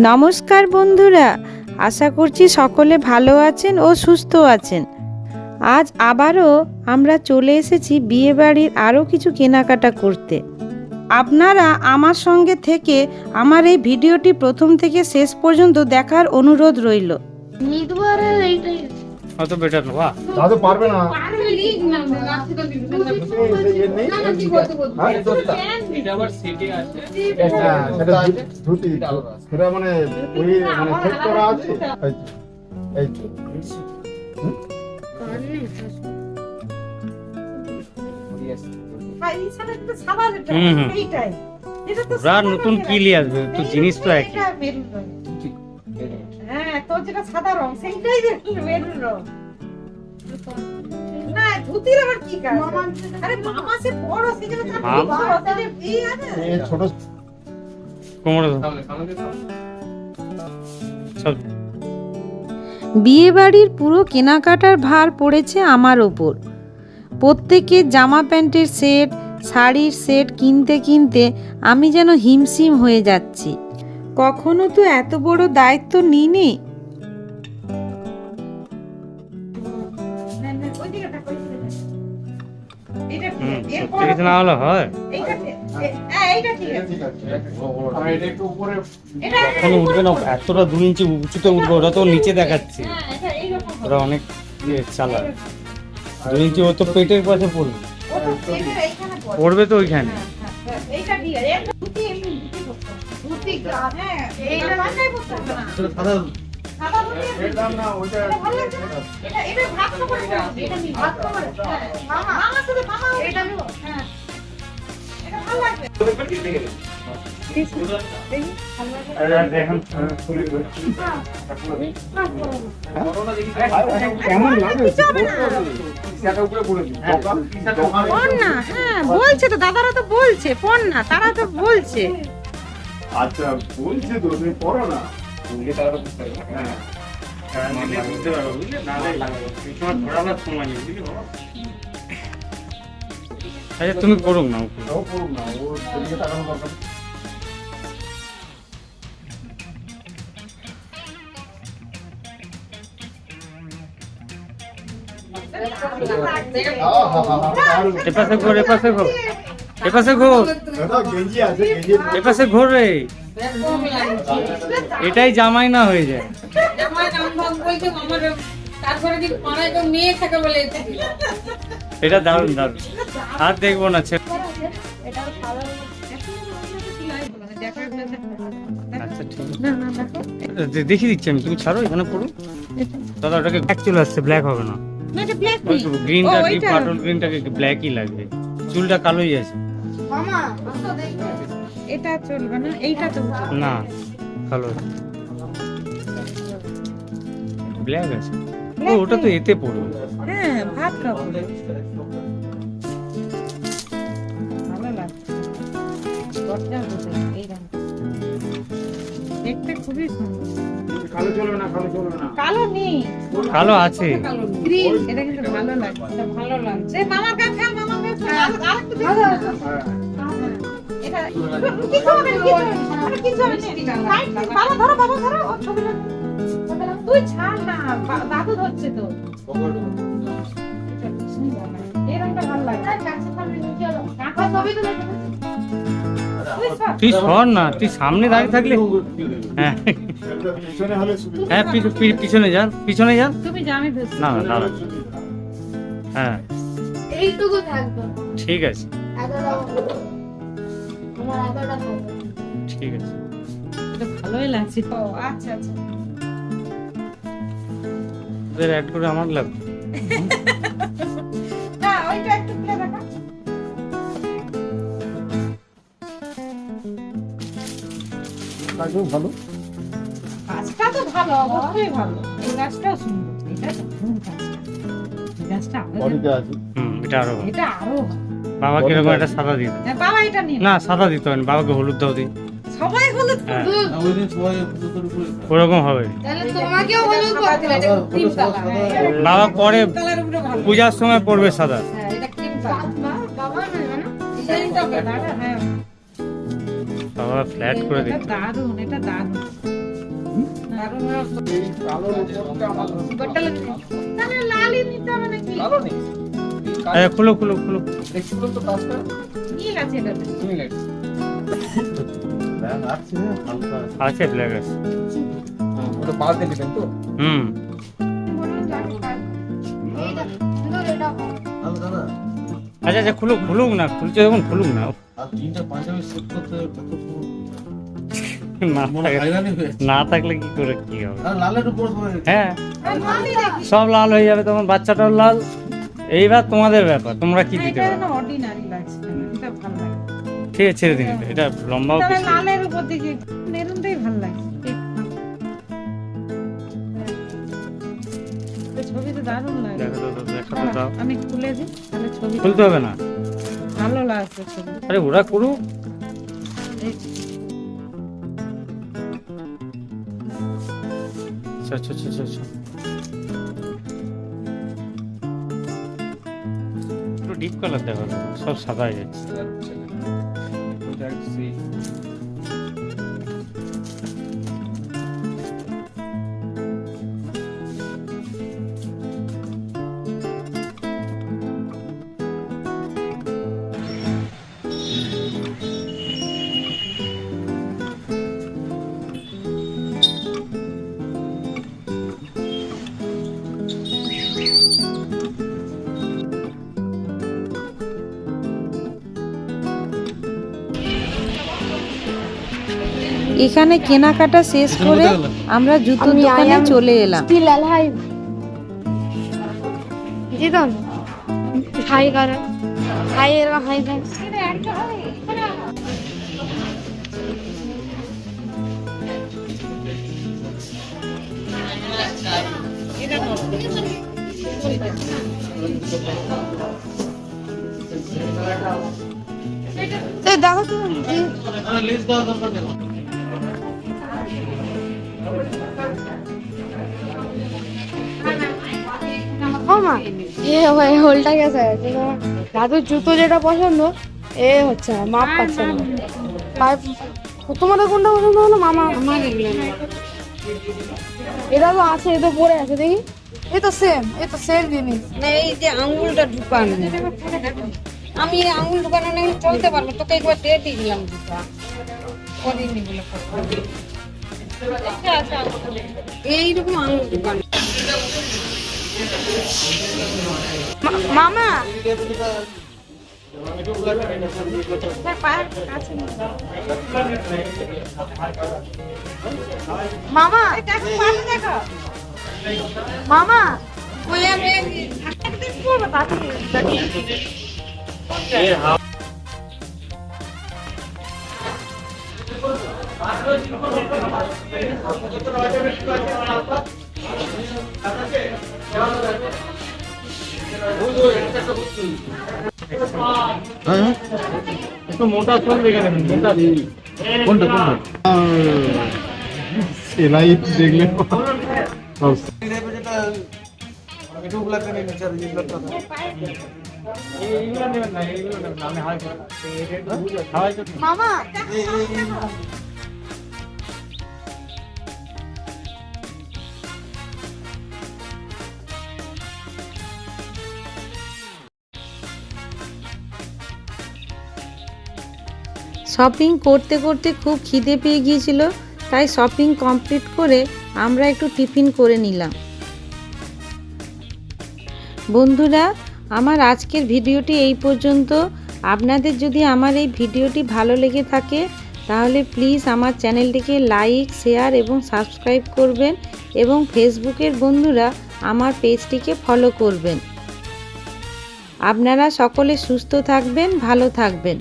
নমস্কার বন্ধুরা, আশা করছি সকলে ভালো আছেন ও সুস্থ আছেন। আজ আবারও আমরা চলে এসেছি বিয়েবাড়ির আরও কিছু কেনাকাটা করতে। আপনারা আমার সঙ্গে থেকে আমার এই ভিডিওটি প্রথম থেকে শেষ পর্যন্ত দেখার অনুরোধ রইল। অত বেটার বাহ দাদু পারবে না পারবে লিখ তো দিবি না না না কি করতে বলব এটা আবার সিটে ধুতি মানে ওই মানে সেট করা আছে এই তো, হুম হুম। পুরা নতুন কিলি আসবে? তো জিনিস তো একই। হ্যাঁ তোর যেটা সাদা রং সেইটাই মেরুন রং। না ধুতির আবার কি কাজ? আরে মামা সে বড় সে যেটা তার মাম- বড়, তাহলে বিয়ে ছোট। কোমরে সব বিয়ে বাড়ির পুরো কেনাকাটার ভার পড়েছে আমার ওপর। প্রত্যেকের জামা প্যান্টের সেট শাড়ির সেট কিনতে কিনতে আমি যেন হিমশিম হয়ে যাচ্ছি। কখনো তো এত বড় দায়িত্ব নিইনি। সত্যি কিছু না হলে হয়। ঠিক আছে। আর এটা একটু উপরে কখনো উঠবে না এতটা দু ইঞ্চি উঁচুতে উঠবে ওটা তো নিচে দেখাচ্ছে। ওরা অনেক ইয়ে চালা দু ইঞ্চি ও তো পেটের পাশে পড়বে। পড়বে তো ওইখানে। এর বলছে তো দাদারা তো বলছে পণ না তারা তো বলছে আচ্ছা বলছে তো, তুমি পড়ো না। হ্যাঁ। বুঝতে পারব বুঝলে? না তোমার ধরাবার সময় নেই বুঝলি বাবা? আচ্ছা তুমি করুক না ও পড়ুক না ও সেদিকে তাকানো দরকার এপাশে ঘোর। এপাশে ঘোর। এপাশে ঘোর। এপাশে ঘোর রে। এটাই জামাই না হয়ে যায়। এটা দারুণ দারুণ। আর দেখব না ছেলে আচ্ছা দেখিয়ে দিচ্ছি আমি তুমি ছাড়ো এখানে পড়ো। দাদা ওটাকে ব্ল্যাক চলে আসছে ব্ল্যাক হবে না। গ্রিনটা কি পাটল গ্রিনটাকে ব্ল্যাকই লাগবে? চুলটা কালোই আছে। এটা চলবে না এইটা তো না কালো ব্ল্যাক আছে। ও ওটা তো এতে পড়বে। হ্যাঁ ভাত খাব। ভালো লাগছে। দেখতে খুবই সুন্দর। কালো চলবে না কালো চলবে না। কালো নেই। কালো আছে। গ্রিন এটা কিন্তু ভালো লাগছে ভালো লাগছে। মামার কাছে মামার কাছে আরেকটু তুই ছাড় না বা- দাদু ধরছে তো এই রংটা ভালো লাগে কাঁথা ছবি তুলে তুই সর। না তুই সামনে দাঁড়িয়ে থাকলে হ্যাঁ পিছনে হ্যাঁ পিছনে যান পিছনে যান না না দাঁড়া। হ্যাঁ। ঠিক আছে। ঠিক আছে। এটা ভালোই লাগছে। ও আচ্ছা আচ্ছা। ওদের অ্যাড করে আমার লাগবে না ওইটা একটু খুলে কাজও ভালো? তো ভালো অবশ্যই ভালো। এই গাছটাও সুন্দর। এটা দারুণ গাছটা এই গাছটা আরও হুম এটা আরও এটা আরও ভালো। বাবা কীরকম একটা সাদা দিত হ্যাঁ, বাবা এটা নিন না সাদা দিতে হবে না, বাবাকে হলুদ দাও দি। সবাই হলুদ হ্যাঁ। ওরকম হবে। তাহলে তোমাকেও হলুদ করতে হবে এটা ক্রিম কালার বাবা পরে পূজার সময় পড়বে সাদা। হ্যাঁ বাবা না মানে ডিজাইনটা হ্যাঁ। বাবা ফ্ল্যাট করে এটা দিত দারুণ এটা। তাহলে লালই নিতে হবে নাকি? আচ্ছা খুলো খুলো খুলো। তো কাজটা। নীল আছে এটাতে। মিনিট আছে। আছে ব্ল্যাক আছে। ওটা দিবেন তো? হুম। আচ্ছা আচ্ছা খুলুক খুলুক না খুলছে যখন খুলুক না। না থাকলে হাইরানি হয়ে না থাকলে কি করে কি হবে? হ্যাঁ। সব লাল হয়ে যাবে তখন বাচ্চাটাও লাল। এইবার তোমাদের ব্যাপার তোমরা কি দিতে পারো? না লাগছে এটা ভালো লাগে। ঠিক আছে ছেড়ে দিন এটা। লম্বাও বেশি লালের উপর দিকে মেরুনটাই ভালো লাগে। এই দারুণ লাগে। দেখো তো, তো, দেখো তো দাও। আমি খুলে দিই তাহলে ছবি খুলতে হবে না। ভালো লাগছে ছবি। আরে ওরা করুক। আচ্ছা আচ্ছা আচ্ছা আচ্ছা, ডিপ কালার দেখো সব সাদা হয়ে যাচ্ছে এখানে কেনাকাটা শেষ করে আমরা জুতোর আমি দোকানে চলে এলাম। still মা? এ হয়ে হোলটা গেছে দাদুর জুতো যেটা পছন্দ এ হচ্ছে না মাপ পাচ্ছে না। তোমাদের কোনটা পছন্দ হলো? মামা? আমার এটা তো আছে এটা পরে আছে দেখি। এই তো সেম এই তো সেম জিনিস। না এই যে আঙুলটা ঢুকানো। আমি এই আঙুল ঢুকানো নেই চলতে পারব তোকে একবার দিয়ে দিয়ে দিলাম দুটা করিনি বলে এইরকম আঙুল ঢুকানো। মামা! মামা মামা আমি মোটা চল দেখে নেবেন মোটা কোনটা কোনটা সেলাই দেখলে সব শপিং করতে করতে খুব খিদে পেয়ে গিয়েছিল, তাই শপিং কমপ্লিট করে আমরা একটু টিফিন করে নিলাম। বন্ধুরা, আমার আজকের ভিডিওটি এই পর্যন্ত। আপনাদের যদি আমার এই ভিডিওটি ভালো লেগে থাকে, তাহলে প্লিজ আমার চ্যানেলটিকে লাইক শেয়ার এবং সাবস্ক্রাইব করবেন এবং ফেসবুকের বন্ধুরা আমার পেজটিকে ফলো করবেন। আপনারা সকলে সুস্থ থাকবেন, ভালো থাকবেন।